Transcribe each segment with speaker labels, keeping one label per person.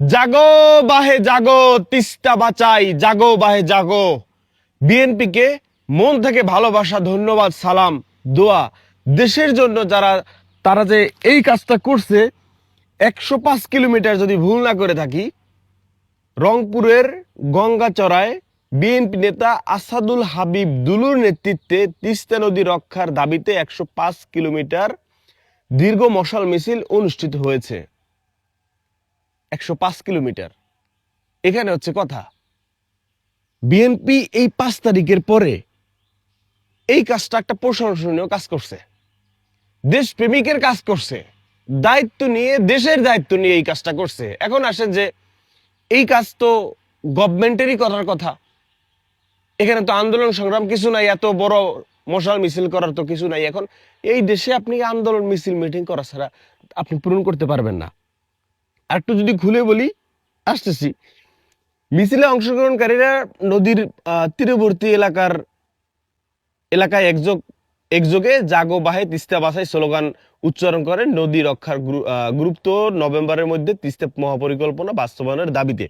Speaker 1: জাগো বাহে জাগো, তিস্তা বাঁচাই, জাগো বাহে জাগো। বিএনপিকে মন থেকে ভালোবাসা, ধন্যবাদ, সালাম, দোয়া। দেশের জন্য যারা, তারা যে এই কাজটা করছে, একশো পাঁচ কিলোমিটার যদি ভুল না করে থাকি, রংপুরের গঙ্গাচড়ায় বিএনপি নেতা আসাদুল হাবিব দুলুর নেতৃত্বে তিস্তা নদী রক্ষার দাবিতে একশো পাঁচ কিলোমিটার দীর্ঘ মশাল মিছিল অনুষ্ঠিত হয়েছে। একশো পাঁচ কিলোমিটার। এখানে হচ্ছে কথা বিএনপি এই পাঁচ তারিখের পরে এই কাজটা একটা প্রশংসনীয় কাজ করছে। দেশপ্রেমিকের কাজ করছে, দায়িত্ব নিয়ে, দেশের দায়িত্ব নিয়ে এই কাজটা করছে। এখন আসে যে এই কাজ তো গভর্নমেন্টেরই করার কথা। এখানে তো আন্দোলন সংগ্রাম কিছু নাই, এত বড় মশাল মিছিল করার তো কিছু নাই। এখন এই দেশে আপনি আন্দোলন, মিছিল, মিটিং করা ছাড়া আপনি পূরণ করতে পারবেন না। আর একটু যদি খুলে বলি, আসতেছি। মিছিলে অংশগ্রহণকারীরা নদীর তীরবর্তী এলাকার, এলাকায় একযোগ, একযোগে জাগো বাহে তিস্তা বাসায় স্লোগান উচ্চারণ করে নদী রক্ষার গুরুত্ব নভেম্বরের মধ্যে তিস্তা মহাপরিকল্পনা বাস্তবায়নের দাবিতে।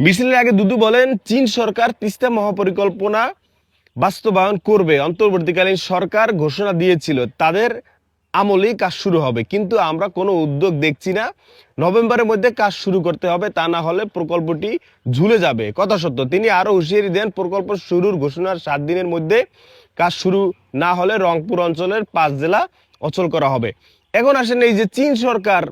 Speaker 1: মিছিলের আগে দুদু বলেন, চীন সরকার তিস্তা মহাপরিকল্পনা বাস্তবায়ন করবে। অন্তর্বর্তীকালীন সরকার ঘোষণা দিয়েছিল, তাদের আমলেই কাজ শুরু হবে। কিন্তু আমরা কোনো উদ্যোগ দেখছি না। নভেম্বরের মধ্যে কাজ শুরু করতে হবে, তা না হলে প্রকল্পটি ঝুলে যাবে। কথা সত্য, তিনি আরও হুঁশিয়ারি দেন, প্রকল্প শুরুর ঘোষণার সাত দিনের মধ্যে কাজ শুরু না হলে রংপুর অঞ্চলের পাঁচ জেলা অচল করা হবে। এখন আসেন এই যে চীন সরকার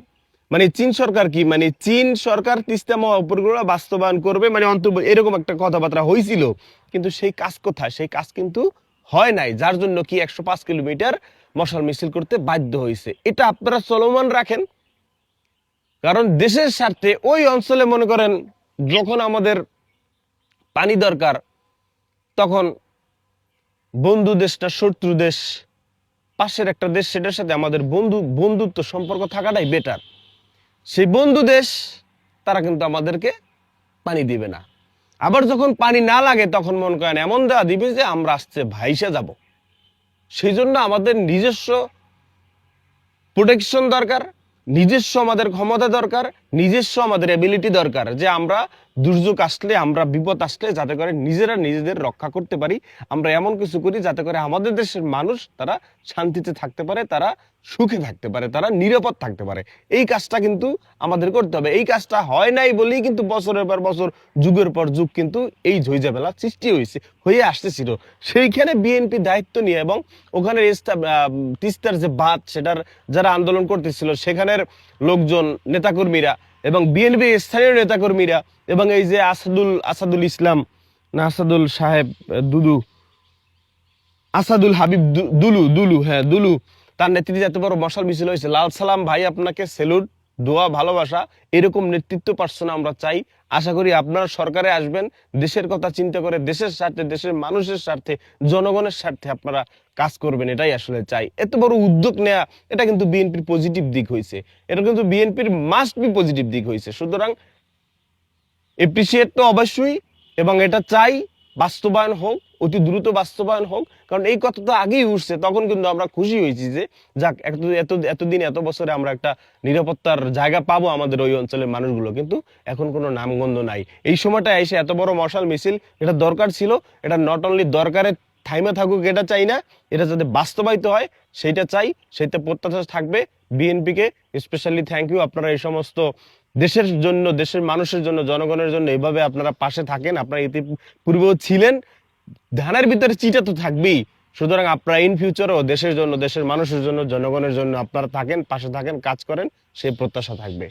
Speaker 1: মানে চীন সরকার কি? মানে চীন সরকার তিস্তা মহাপরিকল্পনা বাস্তবায়ন করবে মানে অন্তর এরকম একটা কথাবার্তা হয়েছিল কিন্তু সেই কাজ কোথায়? সেই কাজ কিন্তু হয় নাই। যার জন্য কি একশো পাঁচ কিলোমিটার মশাল মিছিল করতে বাধ্য হয়েছে। এটা আপনারা চলমান রাখেন। কারণ দেশের স্বার্থে ওই অঞ্চলে মনে করেন, যখন আমাদের পানি দরকার, তখন বন্ধু দেশটা শত্রু দেশ, পাশের একটা দেশ, সেটার সাথে আমাদের বন্ধু, বন্ধুত্ব সম্পর্ক থাকাটাই বেটার সেই বন্ধু দেশ, তারা কিন্তু আমাদেরকে পানি দিবে না। আবার যখন পানি না লাগে, তখন মনে করেন এমন দেওয়া দিবে যে আমরা আসছে ভাইসা যাব। সেই জন্য আমাদের নিজস্ব প্রোটেকশন দরকার নিজস্ব আমাদের ক্ষমতা দরকার নিজস্ব আমাদের এবিলিটি দরকার যে আমরা দুর্যোগ আসলে, আমরা বিপদ আসলে যাতে করে নিজেরা নিজেদের রক্ষা করতে পারি। আমরা এমন কিছু করি যাতে করে আমাদের দেশের মানুষ তারা শান্তিতে থাকতে পারে, তারা সুখে থাকতে পারে, তারা নিরাপদ থাকতে পারে। এই কাজটা কিন্তু আমাদের করতে হবে। এই কাজটা হয় নাই বলেই কিন্তু বছরের পর বছর, যুগের পর যুগ কিন্তু এই ঝইঝামেলা সৃষ্টি হয়েছে, হয়ে আসতেছিল। সেইখানে বিএনপি দায়িত্ব নিয়ে এবং ওখানে তিস্তার যে বাদ সেটার যারা আন্দোলন করতেছিল, সেখানের লোকজন, নেতাকর্মীরা এবং বিএনপি স্থানীয় নেতাকর্মীরা এবং এই যে আসাদুল আসাদুল ইসলাম না, আসাদুল সাহেব দুদু, আসাদুল হাবিব দুলু দুলু হ্যাঁ দুলু, তার নেতৃত্বে এত বড় মশাল মিছিল হয়েছে। লাল সালাম ভাই, আপনাকে সেলুট। দোয়া, ভালোবাসা, এরকম নেতৃত্ব পার্সন আমরা চাই। আশা করি আপনারা সরকারে আসবেন, দেশের কথা চিন্তা করে দেশের স্বার্থে, দেশের মানুষের স্বার্থে, জনগণের স্বার্থে আপনারা কাজ করবেন, এটাই আসলে চাই। এত বড় উদ্যোগ নেয়া, এটা কিন্তু বিএনপির পজিটিভ দিক হয়েছে এটা কিন্তু বিএনপির মাস্ট বি পজিটিভ দিক হয়েছে সুতরাং এপ্রিসিয়েট তো অবশ্যই, এবং এটা চাই, বাস্তবায়ন হোক অতি দ্রুত বাস্তবায়ন হোক, কারণ এই কথা তো আগেই উঠছে, তখন কিন্তু আমরা খুশি হয়েছি যে, যাক, এত এত, এতদিন, এত বছরে আমরা একটা নিরাপত্তার জায়গা পাবো আমাদের ওই অঞ্চলের মানুষগুলো, কিন্তু এখন কোনো নামগন্ধ নাই। এই সময়টা এসে এত বড় মশাল মিছিল, এটা দরকার ছিল, এটা নট অনলি দরকারে থাইমে থাকুক, এটা চাই না, এটা যাতে বাস্তবায়িত হয়, সেইটা চাই, সেইটা প্রত্যাশা থাকবে, বিএনপিকে স্পেশালি থ্যাংক ইউ আপনারা এই সমস্ত দেশের জন্য, দেশের মানুষের জন্য, জনগণের জন্য এইভাবে আপনারা পাশে থাকেন, আপনারা ইতিপূর্বেও ছিলেন ধানের ভিতরে চিটা তো থাকবেই। সুতরাং আপনারা ইন ফিউচারও দেশের জন্য, দেশের মানুষের জন্য, জনগণের জন্য আপনারা থাকেন, পাশে থাকেন, কাজ করেন, সেই প্রত্যাশা থাকবে।